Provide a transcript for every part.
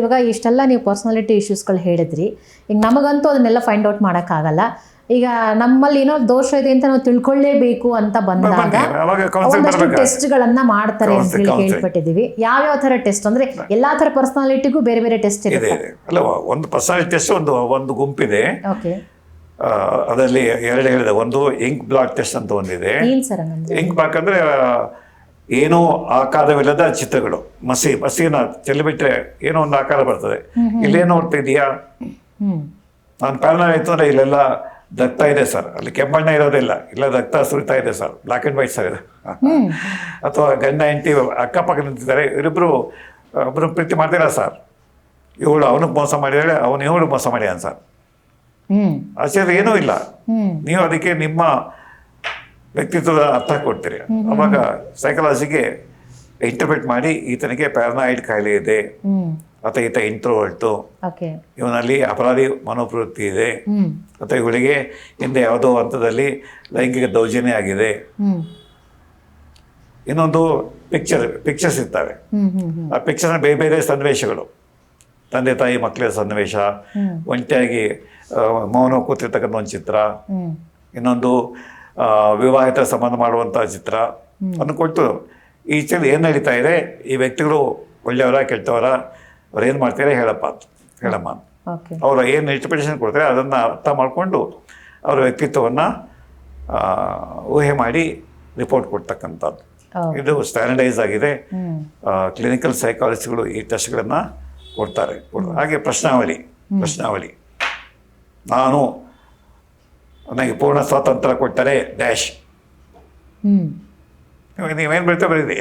ಇವಾಗ ಇಷ್ಟೆಲ್ಲ ನೀವು ಪರ್ಸ್ನಾಲಿಟಿ ಇಶ್ಯೂಸ್ಗಳು ಹೇಳಿದ್ರಿ. ಈಗ ನಮಗಂತೂ ಅದನ್ನೆಲ್ಲ ಫೈಂಡ್ ಔಟ್ ಮಾಡೋಕ್ಕಾಗಲ್ಲ. ಈಗ ನಮ್ಮಲ್ಲಿ ಏನೋ ದೋಷ ಇದೆ ಅಂತ ನಾವು ತಿಳ್ಕೊಳ್ಳೇಬೇಕು ಅಂತ ಬಂದಾಗ ಒಂದಷ್ಟು. ಟೆಸ್ಟ್ಗಳನ್ನ ಮಾಡ್ತಾರೆ ಅಂತ ಹೇಳಿ Counseling, ಕೇಳ್ಪಟ್ಟಿದ್ದೀವಿ. ಯಾವ್ಯಾವ ಥರ ಟೆಸ್ಟ್ ಅಂದ್ರೆ ಎಲ್ಲಾ ಥರ ಪರ್ಸನಾಲಿಟಿಗೂ ಬೇರೆ ಬೇರೆ ಟೆಸ್ಟ್ ಇದೆ ಅಲ್ಲ ಒಂದು ಪರ್ಸನಾಲಿಟಿ ಟೆಸ್ಟ್ ಒಂದು ಒಂದು ಗುಂಪಿದೆ. ಓಕೆ ಅದರಲ್ಲಿ ಎರಡು ಹೇಳಿದೆ. ಒಂದು ಇಂಕ್ ಬ್ಲಾಕ್ ಟೆಸ್ಟ್ ಅಂತ ಒಂದಿದೆ. ಇಂಕ್ ಬ್ಲಾಕ್ ಅಂದ್ರೆ ಏನೋ ಆಕಾರವಿಲ್ಲದ ಚಿತ್ರಗಳು. ಮಸಿ ಮಸಿನ ಚೆಲ್ಲಿಬಿಟ್ರೆ ಏನೋ ಒಂದು ಆಕಾರ ಬರ್ತದೆ. ಇಲ್ಲೇನು ನೋಡ್ತಾ ಇದೀಯಾ? ನಾನು ಕಾರಣ ಆಯ್ತು ಅಂದ್ರೆ ಇಲ್ಲೆಲ್ಲ ದತ್ತ ಇದೆ ಸರ್. ಅಲ್ಲಿ ಕೆಂಬಣ್ಣ ಇರೋದಿಲ್ಲ. ಇಲ್ಲ ರಕ್ತ ಸುರಿತಾ ಇದೆ sir. Black and white sir ಇದು. ಅಥವಾ ಗಂಡ ಹೆಂಡತಿ ಅಕ್ಕಪಕ್ಕ ನಿಂತಿದ್ದಾರೆ. ಇವರಿಬ್ರು ಒಬ್ಬರು ಪ್ರೀತಿ ಮಾಡ್ತೀರಾ ಸರ್. ಇವಳು ಅವನಿಗೆ ಮೋಸ ಮಾಡಿದಾಳೆ ಅವನು ಇವಳು ಮೋಸ ಮಾಡ್ಯಾನ ಸರ್. ಹ್ಮ್. ಆಶ್ಚರ್ಯ ಏನೂ ಇಲ್ಲ. ನೀವು ಅದಕ್ಕೆ ನಿಮ್ಮ ವ್ಯಕ್ತಿತ್ವದ ಅರ್ಥ ಕೊಡ್ತೀರಿ. ಅವಾಗ ಸೈಕಾಲಜಿಗೆ ಇಂಟರ್ಪ್ರಿಟ್ ಮಾಡಿ ಈತನಿಗೆ ಪ್ಯಾರನಾಯ್ಡ್ ಕಾಯಿಲೆ ಇದೆ. ಅಥವಾ ಈತ ಇಂಟ್ರೋವರ್ಟು ಇವನಲ್ಲಿ ಅಪರಾಧಿ ಮನೋಪ್ರವೃತ್ತಿ ಇದೆ. ಅಥವಾ ಇವಳಿಗೆ ಹಿಂದೆ ಯಾವುದೋ ಹಂತದಲ್ಲಿ ಲೈಂಗಿಕ ದೌರ್ಜನ್ಯ ಆಗಿದೆ. ಇನ್ನೊಂದು ಪಿಕ್ಚರ್ ಪಿಕ್ಚರ್ಸ್ ಇರ್ತವೆ. ಆ ಪಿಕ್ಚರ್ನ ಬೇರೆ ಬೇರೆ ಸನ್ನಿವೇಶಗಳು. ತಂದೆ ತಾಯಿ ಮಕ್ಕಳ ಸನ್ನಿವೇಶ ಒಂಟಿಯಾಗಿ ಮೌನ ಕೂತಿರ್ತಕ್ಕಂಥ ಒಂದು ಚಿತ್ರ. ಇನ್ನೊಂದು ವಿವಾಹಿತ ಸಂಬಂಧ ಮಾಡುವಂಥ ಚಿತ್ರ. ಅನ್ನು ಕೊಟ್ಟು ಈ ಚಿತ್ರ ಏನು ನಡೀತಾ ಇದೆ ಈ ವ್ಯಕ್ತಿಗಳು ಒಳ್ಳೆಯವರ ಕೆಟ್ಟವರ ಅವ್ರು ಏನು ಮಾಡ್ತಾರೆ ಹೇಳಪ್ಪ ಅಂತ ಹೇಳಮ್ಮ ಅವರು ಏನು ಇಂಟರ್ಪ್ರಿಟೇಷನ್ ಕೊಡ್ತಾರೆ ಅದನ್ನು ಅರ್ಥ ಮಾಡಿಕೊಂಡು ಅವರ ವ್ಯಕ್ತಿತ್ವವನ್ನು ಊಹೆ ಮಾಡಿ ರಿಪೋರ್ಟ್ ಕೊಡ್ತಕ್ಕಂಥದ್ದು. ಇದು ಸ್ಟ್ಯಾಂಡರ್ಡೈಸ್ ಆಗಿದೆ. ಕ್ಲಿನಿಕಲ್ ಸೈಕಾಲಜಿಸ್ಟ್ಗಳು ಈ ಟೆಸ್ಟ್ಗಳನ್ನು ಕೊಡ್ತಾರೆ. ಹಾಗೆ ಪ್ರಶ್ನಾವಳಿ ಪ್ರಶ್ನಾವಳಿ. ನಾನು ನನಗೆ ಪೂರ್ಣ ಸ್ವಾತಂತ್ರ್ಯ ಕೊಟ್ಟರೆ ಡ್ಯಾಶ್ ಹ್ಮ್. ನೀವೇನು ಬರೀತಾ ಬರೀರಿ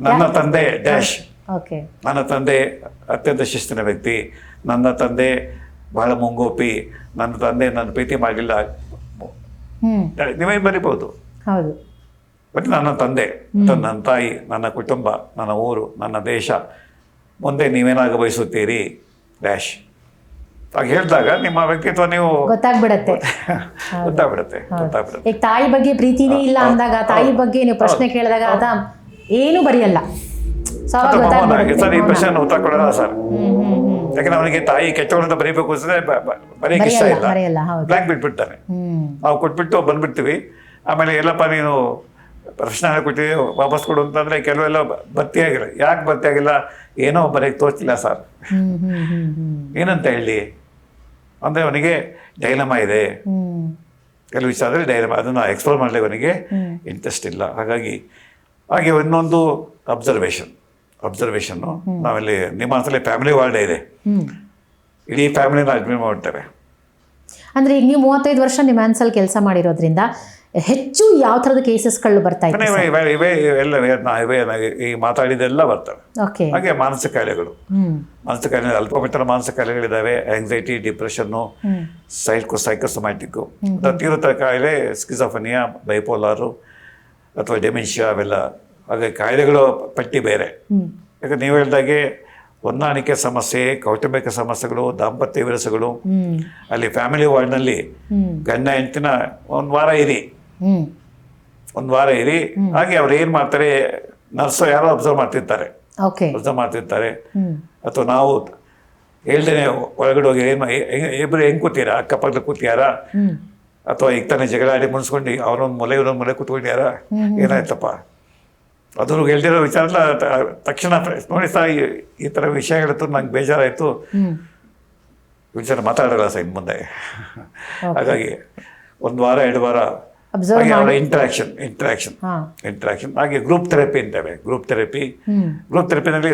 ನನ್ನ ತಂದೆ ಡ್ಯಾಶ್ ಓಕೆ ನನ್ನ ತಂದೆ ಅತ್ಯಂತ ಶಿಸ್ತಿನ ವ್ಯಕ್ತಿ. ನನ್ನ ತಂದೆ ಬಹಳ ಮುಂಗೋಪಿ. ನನ್ನ ತಂದೆ ನನ್ನ ಪ್ರೀತಿ ಮಾಡಲಿಲ್ಲ. ನೀವೇನು ಬರಿಬೋದು ಹೌದು. ಬಟ್ ನನ್ನ ತಂದೆ ನನ್ನ ತಾಯಿ ನನ್ನ ಕುಟುಂಬ ನನ್ನ ಊರು ನನ್ನ ದೇಶ. ಮುಂದೆ ನೀವೇನಾಗ ಬಯಸುತ್ತೀರಿ ಡ್ಯಾಶ್ ಹೇಳಿದಾಗ ನಿಮ್ಮ ವ್ಯಕ್ತಿತ್ವ ನೀವು ಗೊತ್ತಾಗ್ಬಿಡತ್ತೆ. ಗೊತ್ತಾಗ್ಬಿಡತ್ತೆ ಗೊತ್ತಾಗ್ಬಿಡುತ್ತೆ. ಈಗ ತಾಯಿ ಬಗ್ಗೆ ಪ್ರೀತಿನೇ ಇಲ್ಲ ಅಂದಾಗ ತಾಯಿ ಬಗ್ಗೆ ನೀವು ಪ್ರಶ್ನೆ ಕೇಳಿದಾಗ ಅದ ಏನು ಬರೆಯಲ್ಲ. ಸರ್ ಈ ಪ್ರಶ್ನೆ ಉತ್ತರ ಸರ್. ಯಾಕಂದ್ರೆ ಅವನಿಗೆ ತಾಯಿ ಕೆಟ್ಟವಳು ಅಂತ ಬರೀಬೇಕು ಅನ್ಸಿದ್ರೆ ಬರೀಕೆ ಬರೆಯಕ್ಕೆ ಇಷ್ಟ ಇಲ್ಲ. ಬ್ಲ್ಯಾಂಕ್ ಬಿಟ್ಬಿಡ್ತಾನೆ. ನಾವು ಕೊಟ್ಬಿಟ್ಟು ಬಂದ್ಬಿಡ್ತೀವಿ. ಆಮೇಲೆ ಎಲ್ಲಪ್ಪ ನೀನು ಪ್ರಶ್ನೆ ಕೊಟ್ಟಿವಿ ವಾಪಸ್ ಕೊಡು ಅಂತಂದ್ರೆ ಕೆಲವೆಲ್ಲ ಭರ್ತಿಯಾಗಿಲ್ಲ ಯಾಕೆ ಭರ್ತಿಯಾಗಿಲ್ಲ ಏನೋ ಬರೆಯಕ್ಕೆ ತೋರಿಸ್ತಿಲ್ಲ ಸರ್. ಏನಂತ ಹೇಳಿ? ಅಂದರೆ ಅವನಿಗೆ ಡೈಲಮ ಇದೆ. ಕೆಲವು ವಿಷಯ ಆದರೆ ಡೈಲಮ ಅದನ್ನು ಎಕ್ಸ್ಪ್ಲೋರ್ ಮಾಡಲಿಕ್ಕೆ ಅವನಿಗೆ. ಇಂಟ್ರೆಸ್ಟ್ ಇಲ್ಲ. ಹಾಗಾಗಿ ಹಾಗೆ ಇನ್ನೊಂದು ಅಬ್ಸರ್ವೇಷನ್ ಅಬ್ಸರ್ವೇಷನ್ನು ನಾವಿಲ್ಲಿ ನಿಮ್ಮ ಅನ್ಸಲ್ಲಿ ಫ್ಯಾಮಿಲಿ ವಾರ್ಡ್ ಇದೆ. ಇಡೀ ಫ್ಯಾಮಿಲಿನ ಅಡ್ಮಿಟ್ ಮಾಡ್ತಾರೆ. ಅಂದ್ರೆ ಈಗ ನೀವು ಮೂವತ್ತೈದು ವರ್ಷ ನಿಮ್ಮ ಆನ್ಸಲ್ ಕೆಲಸ ಮಾಡಿರೋದ್ರಿಂದ ಹೆಚ್ಚು ಯಾವ ಥರದ ಕೇಸಸ್ಗಳು ಬರ್ತಾ ಇವೆ ಇವೆ ಎಲ್ಲ ಈ ಮಾತಾಡಿದೆಲ್ಲ ಬರ್ತವೆ. ಓಕೆ. ಹಾಗೆ ಮಾನಸಿಕ ಕಾಯಿಲೆಗಳು ಮಾನಸಿಕ ಕಾಯಿಲೆ ಅಲ್ಪಮಟ್ಟದ ಮಾನಸಿಕ ಕಾಯಿಲೆಗಳಿದ್ದಾವೆ anxiety depression psycho psycho psychosomatic ತೀವ್ರತರ ಕಾಯಿಲೆ ಸ್ಕಿಸಫನಿಯಾ ಬೈಪೋಲಾರು ಅಥವಾ ಡೆಮೆನ್ಷಿಯಾ ಅವೆಲ್ಲ. ಹಾಗೆ ಕಾಯಿಲೆಗಳು ಪಟ್ಟಿ ಬೇರೆ. ಯಾಕಂದ್ರೆ ನೀವು ಹೇಳಿದಾಗೆ ಹೊಂದಾಣಿಕೆ ಸಮಸ್ಯೆ ಕೌಟುಂಬಿಕ ಸಮಸ್ಯೆಗಳು ದಾಂಪತ್ಯ ವಿರಸಗಳು. ಅಲ್ಲಿ ಫ್ಯಾಮಿಲಿ ವಾರ್ಡ್ನಲ್ಲಿ ಗಂಡ ಹೆಂಡತಿನ ಒಂದು ವಾರ ಇರಿ. ಒಂದು ವಾರ ಇರಿ. ಹಾಗೆ ಅವ್ರು ಏನು ಮಾಡ್ತಾರೆ ನರ್ಸ್ ಯಾರೋ ಅಬ್ಸರ್ವ್ ಮಾಡ್ತಿರ್ತಾರೆ. ಅಬ್ಸರ್ವ್ ಮಾಡ್ತಿರ್ತಾರೆ. ಅಥವಾ ನಾವು ಹೇಳ್ದೇನೆ ಒಳಗಡೆ ಹೋಗಿ ಏನ್ ಇಬ್ಬರು ಹೆಂಗ್ ಕೂತೀರಾ? ಅಕ್ಕಪಕ್ಕದಲ್ಲಿ ಕೂತಿಯಾರಾ? ಅಥವಾ ಈಗ ತಾನೇ ಜಗಳ ಆಡಿ ಮುನ್ಸ್ಕೊಂಡು ಅವನೊಂದು ಮೊಲೆ ಇವನೊಂದು ಮೊಲೆ ಕೂತ್ಕೊಂಡಿಯಾರ? ಏನಾಯ್ತಪ್ಪ? ಅದ್ರ ಹೇಳ್ದಿರೋ ವಿಚಾರ ಎಲ್ಲ ತಕ್ಷಣ ನೋಡಿ ಸರ್ ಈ- ತರ ವಿಷಯ ವಿಷಯಗಳಿತ್ತು ನಂಗೆ ಬೇಜಾರಾಯಿತು. ವಿಚಾರ ಮಾತಾಡಲ್ಲ ಸರ್ ಇನ್ ಮುಂದೆ. ಹಾಗಾಗಿ ಒಂದು ವಾರ ಎರಡು ವಾರ ಇಂಟ್ರಾಕ್ಷನ್ ಇಂಟ್ರಾಕ್ಷನ್ ಇಂಟ್ರಾಕ್ಷನ್ ಹಾಗೆ ಗ್ರೂಪ್ ಥೆರಪಿ ಅಂತೇವೆ. ಗ್ರೂಪ್ ಥೆರಪಿ ಗ್ರೂಪ್ ಥೆರಪಿನಲ್ಲಿ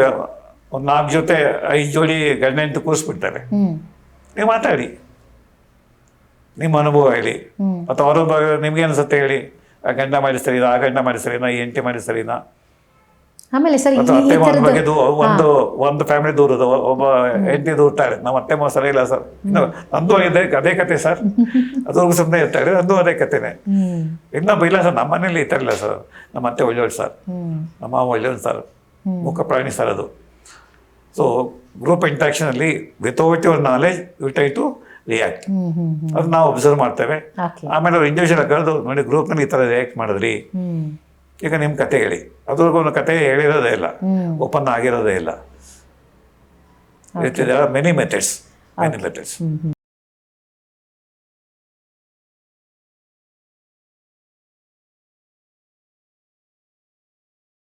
ಒಂದು ನಾಲ್ಕು ಜೊತೆ ಐದು ಜೋಡಿ ಗಂಡ ಅಂತ ಕೂರಿಸ್ಬಿಡ್ತಾರೆ ನೀವು ಮಾತಾಡಿ. ನಿಮ್ಮ ಅನುಭವ ಹೇಳಿ. ಮತ್ತು ಅಥವಾ ಅವರ ನಿಮ್ಗೆ ಅನ್ಸುತ್ತೆ ಹೇಳಿ ಆ ಗಂಡ ಮಾಡಿ ಸರಿನಾ ಆ ಗಂಡ ಮಾಡಿ ಸರಿನಾ ಈ ಎಂಟಿ ಮಾಡಿ ಸರಿನಾ ಆಮೇಲೆ ಸರ್ ಅಥವಾ ಅತ್ತೆ ಮಾವನ ಒಂದು ಒಂದು ಫ್ಯಾಮಿಲಿ ದೂರದ ಒಬ್ಬ ಹೆಂಡತಿ ದೂರ್ತಾರೆ ನಮ್ಮ ಅತ್ತೆ ಮಾವ ಸರಿ ಇಲ್ಲ ಸರ್. ನಂದು ಇದೆ ಅದೇ ಕತೆ ಸರ್. ಅದು ಸುಮ್ಮನೆ ಇರ್ತಾರೆ ನಂದು ಅದೇ ಕತೆನೆ. ಇನ್ನೊಬ್ಬ ಇಲ್ಲ ಸರ್ ನಮ್ಮ ಮನೇಲಿ ಈ ಥರ ಇಲ್ಲ ಸರ್. ನಮ್ಮ ಅತ್ತೆ ಒಳ್ಳೆಯವ್ರು ಸರ್. ನಮ್ಮ ಮಾವ ಒಳ್ಳೆಯವ್ರು ಸರ್. ಮುಖ ಪ್ರಾಣಿ ಸರ್ ಅದು. So group ಇಂಟ್ರಾಕ್ಷನಲ್ಲಿ without your knowledge you try to react ಅದು ನಾವು ಅಬ್ಸರ್ವ್ ಮಾಡ್ತೇವೆ. ಆಮೇಲೆ ಅವ್ರು ಇಂಡಿವಿಜುವಲ್ ಕರೆದು ನೋಡಿ ಗ್ರೂಪ್ನಲ್ಲಿ ಈ ಥರ ರಿಯಾಕ್ಟ್ ಮಾಡಿದ್ರಿ. ಈಗ ನಿಮ್ಮ ಕತೆ ಹೇಳಿ. ಅದ್ರವರೆಗೂ ಒಂದು ಕತೆ ಹೇಳಿರೋದೇ ಇಲ್ಲ. ಓಪನ್ ಆಗಿರೋದೇ ಇಲ್ಲ. Many methods many methods